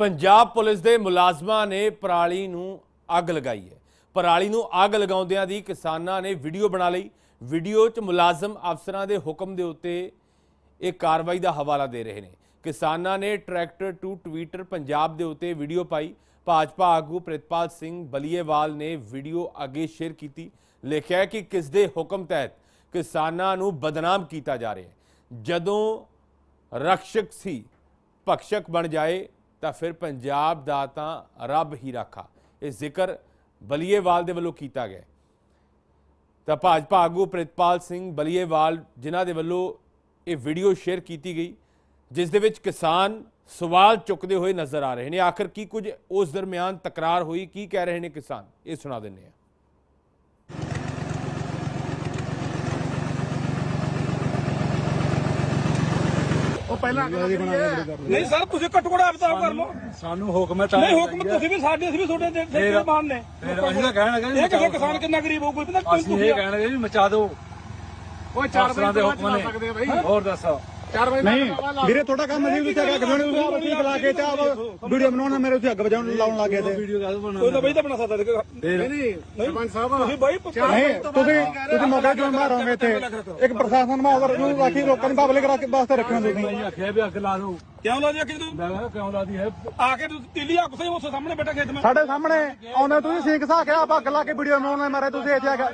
Punjab police ਦੇ ਮੁਲਾਜ਼ਮਾਂ ਨੇ ਪਰਾਲੀ ਨੂੰ ਅੱਗ ਲਗਾਈ ਹੈ। ਪਰਾਲੀ ਨੂੰ ਅੱਗ ਲਗਾਉਂਦਿਆਂ ਦੀ ਕਿਸਾਨਾਂ ਨੇ ਵੀਡੀਓ ਬਣਾ ਲਈ। ਵੀਡੀਓ 'ਚ ਮੁਲਾਜ਼ਮ ਅਫਸਰਾਂ ਦੇ ਹੁਕਮ ਦੇ ਉੱਤੇ ਇਹ ਕਾਰਵਾਈ ਦਾ ਹਵਾਲਾ ਦੇ ਰਹੇ ਨੇ। ਕਿਸਾਨਾਂ ਨੇ ਟਰੈਕਟਰ ਟੂ ਟਵਿੱਟਰ ਪੰਜਾਬ ਦੇ ਉੱਤੇ ਵੀਡੀਓ ਪਾਈ। ਭਾਜਪਾ ਆਗੂ ਪ੍ਰਿਤਪਾਲ ਸਿੰਘ ਬਲੀਏਵਾਲ ਨੇ ਵੀਡੀਓ ਅੱਗੇ ਸ਼ੇਅਰ ਕੀਤੀ। ਲਿਖਿਆ ਕਿ ਕਿਸ ਦੇ ਹੁਕਮ ਤਹਿਤ ਕਿਸਾਨਾਂ ਨੂੰ ਬਦਨਾਮ ਕੀਤਾ ਜਾ ਰਿਹਾ ਹੈ। ਜਦੋਂ ਰਕਸ਼ਕ ਸੀ ਭਖਸ਼ਕ ਬਣ ਜਾਏ ਤਾਂ ਫਿਰ ਪੰਜਾਬ ਦਾ ਤਾਂ ਰੱਬ ਹੀ ਰਾਖਾ। ਇਹ ਜ਼ਿਕਰ ਬਲੀਏਵਾਲ ਦੇ ਵੱਲੋਂ ਕੀਤਾ ਗਿਆ। ਤਾਂ ਭਾਜਪਾ ਆਗੂ ਪ੍ਰਿਤਪਾਲ ਸਿੰਘ ਬਲੀਏਵਾਲ, ਜਿਨ੍ਹਾਂ ਦੇ ਵੱਲੋਂ ਇਹ ਵੀਡੀਓ ਸ਼ੇਅਰ ਕੀਤੀ ਗਈ, ਜਿਸ ਦੇ ਵਿੱਚ ਕਿਸਾਨ ਸਵਾਲ ਚੁੱਕਦੇ ਹੋਏ ਨਜ਼ਰ ਆ ਰਹੇ ਨੇ। ਆਖਰ ਕੀ ਕੁਝ ਉਸ ਦਰਮਿਆਨ ਤਕਰਾਰ ਹੋਈ, ਕੀ ਕਹਿ ਰਹੇ ਨੇ ਕਿਸਾਨ? ਇਹ ਸੁਣਾ ਦਿੰਦੇ ਆ ਉਹ ਪਹਿਲਾਂ ਨਹੀਂ ਸਰ ਤੁਸੀਂ ਘੱਟੋ ਘੱਟ ਆਪ ਕਰ ਲਓ। ਸਾਨੂੰ ਹੁਕਮ ਹੈ ਤਾਂ ਨਹੀਂ ਹੁਕਮ ਤੁਸੀਂ ਵੀ ਸਾਡੇ ਅਸੀਂ ਵੀ ਤੁਹਾਡੇ ਦੇ ਦੇ ਮਾਨ ਨੇ। ਫਿਰ ਅਸੀਂ ਤਾਂ ਕਹਿਣ ਲੱਗੇ ਜੀ ਇਹ ਕਿਸੇ। ਕਿਸਾਨ ਕਿੰਨਾ ਗਰੀਬ ਹੋਊ ਕੋਈ ਪਤਾ ਅਸੀਂ ਇਹ ਕਹਿਣ ਲੱਗੇ ਜੀ ਮਚਾ ਦਿਓ। ਓਏ 4 ਅਫਸਰਾਂ ਦੇ ਹੁਕਮ ਨੇ। ਹੋਰ ਦੱਸੋ। 4 ਵਜੇ ਨਹੀਂ ਵੀਰੇ ਤੁਹਾਡਾ ਕੰਮ ਨਹੀਂ ਤੁਸੀਂ ਅੱਗ ਵਜਾਉਣ ਤੁਸੀਂ ਆਪ ਠੀਕ ਲਾ ਕੇ ਤੇ ਆਪ ਵੀਡੀਓ ਬਣਾਉਣਾ ਮੇਰੇ ਉੱਤੇ ਅੱਗ ਵਜਾਉਣ ਲਾਉਣ ਲੱਗੇ ਤੇ। ਵੀਡੀਓ ਕਾਹਦੋਂ ਕੋਈ ਤਾਂ ਬਈ ਤਾਂ ਬਣਾ ਸਕਦਾ ਨਹੀਂ ਸਰਪੰਚ ਸਾਹਿਬ ਤੁਸੀਂ ਬਾਈ ਪੁੱਛੋ ਨਹੀਂ ਤੁਸੀਂ ਤੁਸੀਂ ਮੌਕਾ ਕਿਉਂ ਮਾਰੋਗੇ ਇੱਥੇ। ਇੱਕ ਪ੍ਰਸ਼ਾਸਨ ਮਾਹੌਲ ਨੂੰ ਰਾਖੀ ਲੋਕਾਂ ਨੂੰ ਪਬਲਿਕ ਰੱਖ ਵਾਸਤੇ ਰੱਖਿਆ ਤੁਸੀਂ। ਅਸੀਂ ਆਖਿਆ ਵੀ ਅੱਗ ਲਾ ਦਿਓ। ਕਿਉਂ ਲਾ ਦਿਆ ਕਿ ਤੂੰ ਮੈਂ ਕਿਹਾ ਕਿਉਂ ਲਾਦੀ ਹੈ ਆ ਕੇ ਤੂੰ ਤੀਲੀ ਆ ਕੁਸੇ ਉਸ ਸਾਹਮਣੇ ਬੈਠਾ ਖੇਤ ਮੈਂ ਸਾਡੇ ਸਾਹਮਣੇ ਆਉਂਦੇ ਤੁਸੀਂ ਸੀਖ ਸਾ ਕੇ ਆਪ ਅੱਗ ਲਾ ਕੇ ਵੀਡੀਓ ਬਣਾਉਣ ਮਾਰੇ ਤੁਸੀਂ ਇੱਥੇ ਆ ਕੇ।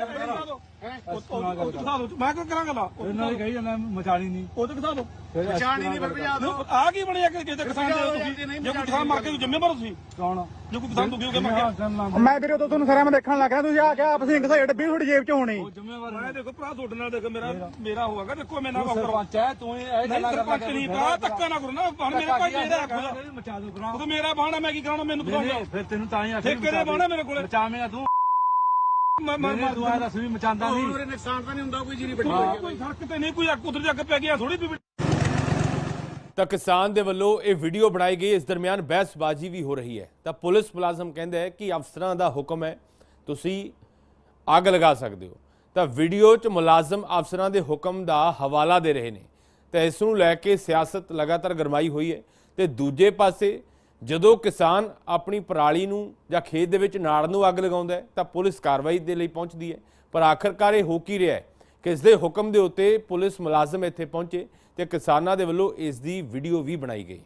ਉਹ ਦਿਖਾ ਦੋ ਮੈਂ ਕਿਉਂ ਕਰਾਂਗਾ ਲਾ ਇਹਨਾਂ ਨੇ ਕਹੀ ਜਾਂਦਾ ਮਚਾਣੀ ਨਹੀਂ। ਉਹ ਤੇ ਦਿਖਾ ਦੋ ਫਿਰ ਪਛਾਣ ਹੀ ਨਹੀਂ ਫਿਰ ਭਜਾ ਦੋ ਆ ਕੀ ਬਣਿਆ ਕਿ ਕਿਸੇ ਕਿਸਾਨ ਦੇ ਤੁਸੀਂ ਜੇ ਕੋਈ ਕਿਸਾਨ ਮਰ ਕੇ ਤੂੰ ਜ਼ਿੰਮੇਵਾਰ ਹੋ ਤੁਸੀਂ। ਕੌਣ? ਜੇ ਕੋਈ ਕਿਸਾਨ ਦੁਖੀ ਹੋ ਕੇ ਮਰ ਗਿਆ ਕਰਨ ਲਾ ਮੈਂ ਵੀਰੇ ਤੋਂ ਤੁਹਾਨੂੰ ਸਾਰਿਆਂ ਨੂੰ ਦੇਖਣ ਲੱਗ ਰਿਹਾ ਤੁਸੀਂ ਆ ਕੇ ਆਪ ਸਿੰਘ ਸਾਈਡ ਵੀ ਤੁਹਾਡੀ ਜੇਬ 'ਚ ਹੋਣੀ। ਜ਼ਿੰਮੇਵਾਰ ਮੈਂ ਦੇਖੋ ਭਰਾ ਤੁਹਾਡੇ ਨਾਲ ਦੇਖੋ ਮੇਰਾ ਮੇਰਾ ਹੋਊਗਾ ਦੇਖੋ ਮੈਂ ਨਾ ਕੰਮ ਕਰਾਂ। ਸਰਪੰਚ ਹੈ ਤੂੰ ਇਹ ਗੱਲਾਂ ਕਰਨਾ ਸਰਪੰਚ ਨਹੀਂ ਧੱਕਾ ਨਾ ਕਰੋ ਨਾ ਹੁਣ ਮੇਰੇ ਭਾਈ ਮੇਰਾ ਆਖੂਗਾ ਮਚਾ ਦਿਓ ਕਰਾਂ ਉਹ ਤਾਂ ਮੇਰਾ ਬਾਣਾ ਮੈਂ ਕੀ ਕਰਾਉਣਾ ਮੈਨੂੰ ਬਤਾਓ ਨਹੀਂ, ਫਿਰ ਤੈਨੂੰ ਤਾਂ ਹੀ ਆਖਿਆ ਠੇਕੇ ਦੇ। ਬਾਣਾ ਮੇਰੇ ਕੋਲੇ? ਮਚਾਵੇਂਗਾ ਤੂੰ। ਮੈਂ ਮੈਂ ਨਹੀਂ ਤੂੰ ਆ ਦੱਸ ਵੀ ਮਚਾਉਂਦਾ ਨਹੀਂ। ਉਹਰੇ ਨੁਕਸਾਨ ਤਾਂ ਨਹੀਂ ਹੁੰਦਾ ਕੋਈ ਜੀਰੀ ਬੈਠੀ ਕੋਈ ਸੜਕ ਤੇ ਨਹੀਂ ਕੋਈ ਅੱਗ ਕੁਦਰਤ ਅੱਗ ਪੈ ਗਿਆ ਥੋੜੀ ਵੀ ਤਾਂ ਕਿਸਾਨ ਦੇ ਵੱਲੋਂ ਇਹ ਵੀਡੀਓ ਬਣਾਈ ਗਈ ਇਸ ਦਰਮਿਆਨ ਬਹਿਸਬਾਜ਼ੀ ਵੀ ਹੋ ਰਹੀ ਹੈ। ਤਾਂ ਪੁਲਿਸ ਮੁਲਾਜ਼ਮ ਕਹਿੰਦਾ ਹੈ ਕਿ ਅਫਸਰਾਂ ਦਾ ਹੁਕਮ ਹੈ ਤੁਸੀਂ ਅੱਗ ਲਗਾ ਸਕਦੇ ਹੋ। ਤਾਂ ਵੀਡੀਓ 'ਚ ਮੁਲਾਜ਼ਮ ਅਫਸਰਾਂ ਦੇ ਹੁਕਮ ਦਾ ਹਵਾਲਾ ਦੇ ਰਹੇ ਨੇ। ਤਾਂ ਇਸ ਨੂੰ ਲੈ ਕੇ ਸਿਆਸਤ ਲਗਾਤਾਰ ਗਰਮਾਈ ਹੋਈ ਹੈ ਤੇ ਦੂਜੇ ਪਾਸੇ ਜਦੋਂ ਕਿਸਾਨ ਆਪਣੀ ਪਰਾਲੀ ਨੂੰ ਜਾਂ ਖੇਤ ਦੇ ਵਿੱਚ ਨਾੜ ਨੂੰ ਅੱਗ ਲਗਾਉਂਦਾ ਹੈ, ਤਾਂ ਪੁਲਿਸ ਕਾਰਵਾਈ ਦੇ ਲਈ ਪਹੁੰਚਦੀ ਹੈ। ਪਰ ਆਖਰਕਾਰ ਇਹ ਹੋ ਕੀ ਰਿਹਾ ਹੈ ਕਿ ਇਸ ਦੇ ਹੁਕਮ ਦੇ ਉੱਤੇ ਪੁਲਿਸ ਮੁਲਾਜ਼ਮ ਇੱਥੇ ਪਹੁੰਚੇ ਤੇ ਕਿਸਾਨਾਂ ਦੇ ਵੱਲੋਂ ਇਸ ਦੀ ਵੀਡੀਓ ਵੀ ਬਣਾਈ ਗਈ।